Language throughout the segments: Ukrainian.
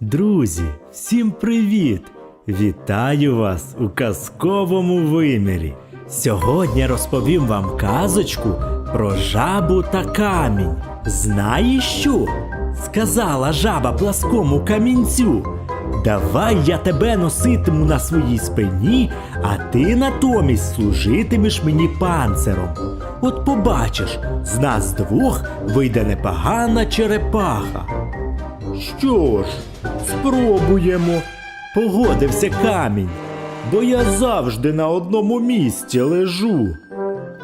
Друзі, всім привіт! Вітаю вас у казковому вимірі. Сьогодні розповім вам казочку про жабу та камінь. Знаєш що? Сказала жаба пласкому камінцю. Давай я тебе носитиму на своїй спині, а ти натомість служитимеш мені панциром. От побачиш, з нас двох вийде непогана черепаха. Що ж, спробуємо. Погодився камінь, бо я завжди на одному місці лежу.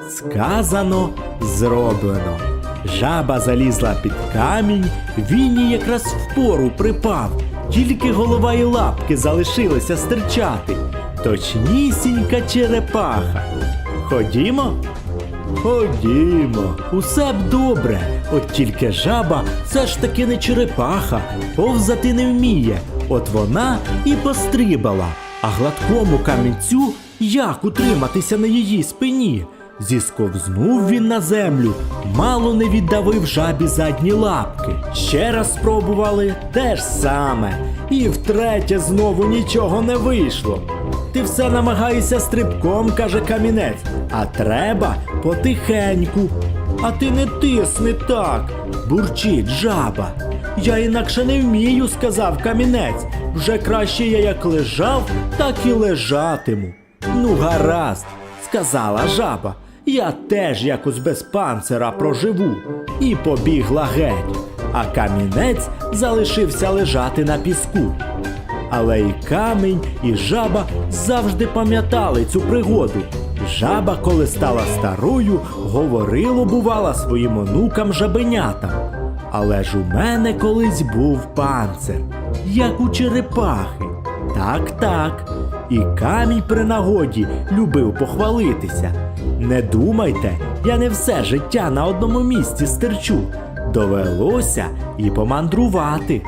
Сказано, зроблено. Жаба залізла під камінь, він їй якраз впору припав, тільки голова і лапки залишилися стирчати. Точнісінька черепаха. Ходімо? Ходімо, усе б добре, от тільки жаба все ж таки не черепаха, повзати не вміє. От вона і пострибала, а гладкому камінцю як утриматися на її спині. Зісковзнув він на землю, мало не віддавив жабі задні лапки. Ще раз спробували те ж саме, і втретє знову нічого не вийшло. Ти все намагаєшся стрибком, каже камінець, а треба потихеньку. А ти не тисни так, бурчить жаба. Я інакше не вмію, сказав камінець. Вже краще я як лежав, так і лежатиму. Ну, гаразд, сказала жаба. Я теж якось без панцира проживу. І побігла геть, а камінець залишився лежати на піску. Але і камінь, і жаба завжди пам'ятали цю пригоду. Жаба, коли стала старою, говорило, бувала своїм онукам жабенятам. Але ж у мене колись був панцир, як у черепахи. Так, так. І камінь при нагоді любив похвалитися. Не думайте, я не все життя на одному місці стерчу. Довелося і помандрувати.